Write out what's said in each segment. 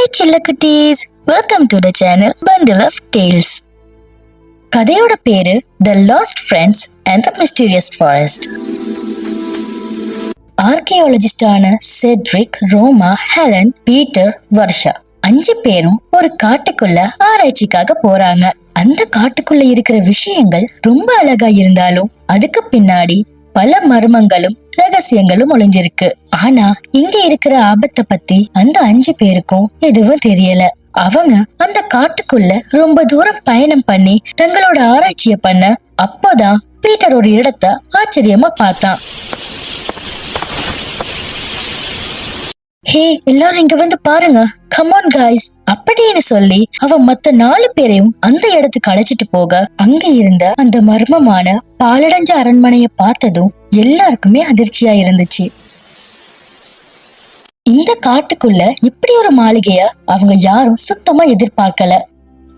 Hi சில்லக்குட்டீஸ் welcome to the channel bundle of tales கதையோட பேரு the lost friends and the mysterious forest ஆர்கியாலஜிஸ்டான Cedric Roma Helen Peter Varsha அஞ்சு பேரும் ஒரு காட்டுக்குள்ள ஆராய்ச்சிக்காக போறாங்க அந்த காட்டுக்குள்ள இருக்கிற விஷயங்கள் ரொம்ப அழகா இருந்தாலும் அதுக்கு பின்னாடி பல மர்மங்களும் ரகசியங்களும் ஒளிஞ்சிருக்கு. ஆனா இங்க இருக்கிற ஆபத்தை பத்தி அந்த அஞ்சு பேருக்கும் எதுவும் தெரியல. அவங்க அந்த காட்டுக்குள்ள ரொம்ப தூரம் பயணம் பண்ணி தங்களோட ஆராய்ச்சிய பண்ண அப்போதான் பீட்டர் ஒரு இடத்த ஆச்சரியமா பார்த்தான். ஹே எல்லாரும் இங்க வந்து பாருங்க. கமான் காய்ஸ் அப்படின்னு சொல்லி அவன் மத்த நாலு பேரையும் அந்த இடத்துக்கு அழைச்சிட்டு போக அங்க இருந்த அந்த மர்மமான பாலடைஞ்ச அரண்மனைய பார்த்ததும் எல்லாருக்குமே அதிர்ச்சியா இருந்துச்சு. இந்த காட்டுக்குள்ள இப்படி ஒரு மாளிகைய அவங்க யாரும் சுத்தமா எதிர்பார்க்கல.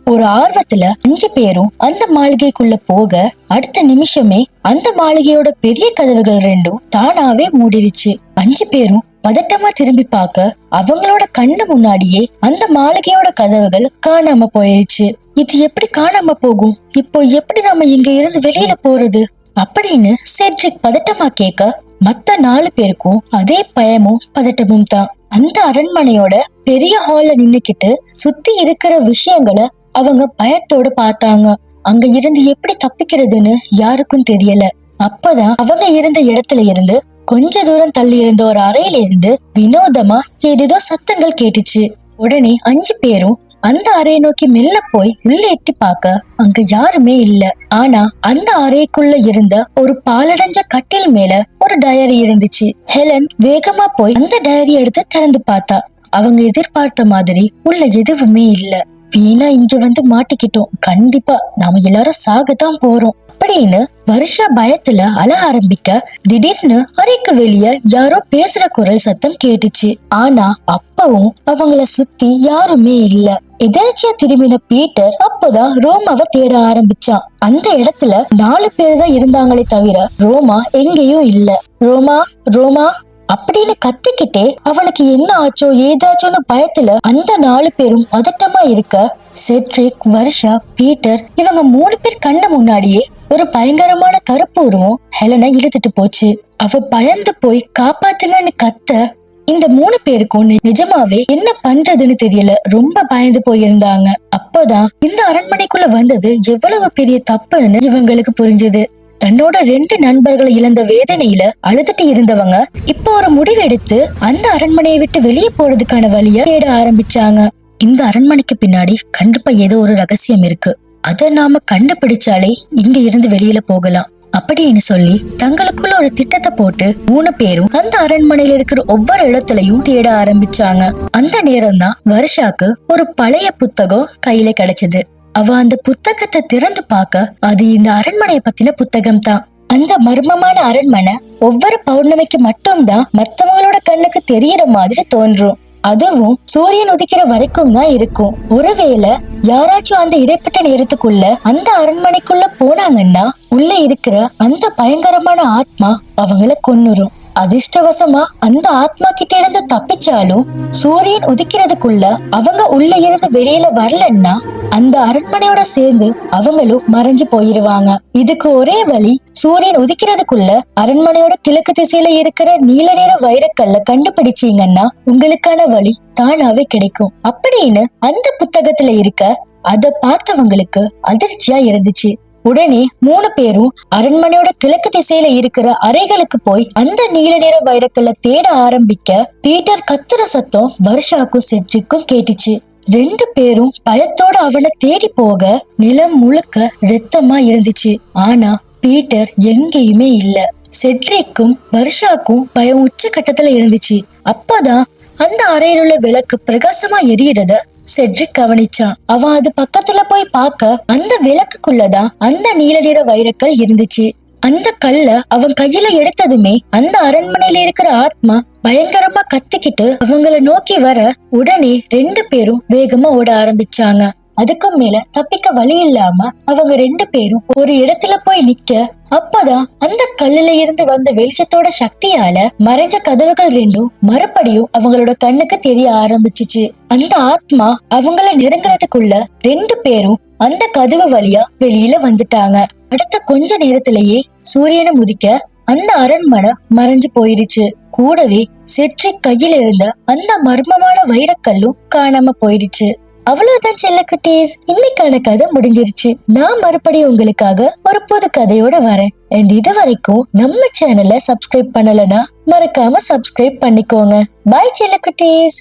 ஒரு ஆர்வத்துல அஞ்சு பேரும் அந்த மாளிகைக்குள்ள போக அடுத்த நிமிஷமே அந்த மாளிகையோட பெரிய கதவுகள் ரெண்டும் தானாவே மூடிருச்சு. அஞ்சு பேரும் பதட்டமா திரும்பி பார்க்க அவங்களோட கண்ணு முன்னாடியே அந்த மாளிகையோட கதவுகள் காணாம போயிருச்சு. இது எப்படி காணாம போகும்? இப்போ எப்படி நாம இங்க இருந்து வெளியில போறது? அப்படின்னு செட்ரிக் பதட்டமா கேட்க மத்த நாலு பேருக்கும் அதே பயமும் பதட்டமும் தான். அந்த அரண்மனையோட பெரிய ஹால்ல நின்னுக்கிட்டு சுத்தி இருக்கிற விஷயங்களை அவங்க பயத்தோட பார்த்தாங்க. அங்க இருந்து எப்படி தப்பிக்கிறதுன்னு யாருக்கும் தெரியல. அப்பதான் அவங்க இருந்த இடத்துல இருந்து கொஞ்ச தூரம் தள்ளி இருந்த ஒரு அறையில இருந்து வினோதமா ஏதேதோ சத்தங்கள் கேட்டுச்சு. உடனே அஞ்சு பேரும் அந்த அறையை நோக்கி மெல்ல போய் உள்ள எட்டி பார்க்க அங்க யாருமே இல்ல. ஆனா அந்த அறைக்குள்ள இருந்த ஒரு பாலடைஞ்ச கட்டில் மேல ஒரு டயரி இருந்துச்சு. ஹெலன் வேகமா போய் அந்த டயரி எடுத்து திறந்து பார்த்தா. அவங்க எதிர்பார்த்த மாதிரி உள்ள எதுவுமே இல்லை. வீணா இங்க வந்து மாட்டிக்கிட்டோம். கண்டிப்பா நாம எல்லாரும் சாகத்தான் போறோம். அப்படின்னு வருஷா பயத்துல அழ ஆரம்பிக்க திடீர்னு அறைக்கு வெளிய யாரோ பேசுற குரல் சத்தம் கேட்டுச்சு. ஆனா அப்பவும் அவங்கள சுத்தி யாருமே இல்ல. எதேச்சியா திரும்பின பீட்டர் அப்போதான் ரோமாவை தேட ஆரம்பிச்சான் அந்த இடத்துல நாலு பேர் தான் இருந்தாங்களே தவிர ரோமா எங்கேயும் இல்ல. ரோமா ரோமா அப்படின்னு கத்திக்கிட்டே அவனுக்கு என்ன ஆச்சோ ஏதாச்சோன்னு பயத்துல அந்த நாலு பேரும் பதட்டமா இருக்க செட்ரிக் வருஷா பீட்டர் இவங்க மூணு பேர் கண்ண முன்னாடியே ஒரு பயங்கரமான கருப்பு உருவம் ஹெலனை இழுத்துட்டு போச்சு. அவ பயந்து போய் காப்பாத்துங்கன்னு கத்த இந்த மூணு பேருக்கும் நிஜமாவே என்ன பண்றதுன்னு தெரியல. ரொம்ப பயந்து போயிருந்தாங்க. அப்போதான் இந்த அரண்மனைக்குள்ள வந்தது எவ்வளவு பெரிய தப்புன்னு இவங்களுக்கு புரிஞ்சது. தன்னோட ரெண்டு நண்பர்களை இழந்த வேதனையில அழுதுட்டு இருந்தவங்க இப்போ ஒரு முடிவெடுத்து அந்த அரண்மனையை விட்டு வெளியே போறதுக்கான வழிய தேட ஆரம்பிச்சாங்க. இந்த அரண்மனைக்கு பின்னாடி கண்டிப்பா ஏதோ ஒரு ரகசியம் இருக்கு. அதை நாம கண்டுபிடிச்சாலே இங்க இருந்து வெளியில போகலாம். அப்படின்னு சொல்லி தங்களுக்குள்ள ஒரு திட்டத்தை போட்டு மூணு பேரும் அந்த அரண்மனையில இருக்கிற ஒவ்வொரு இடத்துலயும் தேட ஆரம்பிச்சாங்க. அந்த நேரம் தான் வருஷாக்கு ஒரு பழைய புத்தகம் கையில கிடைச்சது. அவ அந்த புத்தகத்தை திறந்து பார்க்க அது இந்த அரண்மனைய பத்தின புத்தகம் தான் அந்த மர்மமான அரண்மனை ஒவ்வொரு பௌர்ணமிக்கு மட்டும்தான் மத்தவங்களோட கண்ணுக்கு தெரியற மாதிரி தோன்றும். அதுவும் சூரியன் உதிக்கிற வரைக்கும் தான் இருக்கும். ஒருவேளை யாராச்சும் அந்த இடைப்பட்ட நேரத்துக்குள்ள அந்த அரண்மனைக்குள்ள போனாங்கன்னா உள்ள இருக்கிற அந்த பயங்கரமான ஆத்மா அவங்கள கொன்னுரும். அதிர்ஷ்டவசமா அந்த ஆத்மா கிட்ட இருந்து தப்பிச்சாலும் சூரியன் உதிக்கிறதுக்குள்ள அவங்க உள்ள இருந்து வெளியில வரலன்னா அந்த அரண்மனையோட சேர்ந்து அவங்களும் மறைஞ்சு போயிருவாங்க. இதுக்கு ஒரே வழி சூரியன் உதிக்கிறதுக்குள்ள அரண்மனையோட கிழக்கு திசையில இருக்கிற நீல நிற வைரக்கல்ல கண்டுபிடிச்சீங்கன்னா உங்களுக்கான வழி தானாவே கிடைக்கும். அப்படின்னு அந்த புத்தகத்துல இருக்க அத பார்த்தவங்களுக்கு அதிர்ச்சியா இருந்துச்சு. உடனே மூணு பேரும் அரண்மனையோட கிழக்கு திசையில இருக்கிற அறைகளுக்கு போய் அந்த நீல நிற வைரக்கல்ல தேட ஆரம்பிக்க பீட்டர் கத்துற சத்தம் வருஷாக்கும் செட்ரிக்கும் கேட்டுச்சு. ரெண்டு பேரும் பயத்தோட அவனை தேடி போக நிலம் முழுக்க ரத்தமா இருந்துச்சு. ஆனா பீட்டர் எங்கேயுமே இல்ல. செட்ரிக்கும் வருஷாக்கும் பயம் உச்ச கட்டத்துல இருந்துச்சு. அப்பதான் அந்த அறையில் உள்ள விளக்கு பிரகாசமா எரியறத செட்ரிக் கவனிச்சான். அவன் அது பக்கத்துல போய் பார்க்க அந்த விளக்குக்குள்ளதான் அந்த நீல நிற வைரக்கல் இருந்துச்சு. அந்த கல்ல அவன் கையில எடுத்ததுமே அந்த அரண்மனையில இருக்கிற ஆத்மா பயங்கரமா கத்திக்கிட்டு அவங்கள நோக்கி வர உடனே ரெண்டு பேரும் வேகமா ஓட ஆரம்பிச்சாங்க. அதுக்கும் மேல தப்பிக்க வழி இல்லாம அவங்க ரெண்டு பேரும் ஒரு இடத்துல போய் நிக்க அப்பதான் அந்த கல்லுல இருந்து வந்த வெளிச்சத்தோட சக்தியால மறைஞ்ச கதவுகள் ரெண்டும் மறுபடியும் அவங்களோட கண்ணுக்கு தெரிய ஆரம்பிச்சுச்சு. அந்த ஆத்மா அவங்கள நெருங்குறதுக்குள்ள ரெண்டு பேரும் அந்த கதவு வழியா வெளியில வந்துட்டாங்க. அடுத்த கொஞ்ச நேரத்திலேயே சூரியனை முதிக்க அந்த அரண்மனை மறைஞ்சு போயிருச்சு. கூடவே செற்றி கையில் இருந்த அந்த மர்மமான வைரக்கல்லும் காணாம போயிருச்சு. அவ்வளவுதான் செல்லக்குட்டீஸ். இன்னைக்கான கதை முடிஞ்சிருச்சு. நான் மறுபடியும் உங்களுக்காக ஒரு புது கதையோட வரேன். அண்ட் இது வரைக்கும் நம்ம சேனலை சப்ஸ்கிரைப் பண்ணலனா மறக்காம சப்ஸ்கிரைப் பண்ணிக்கோங்க. பாய் செல்லக்குட்டீஸ்.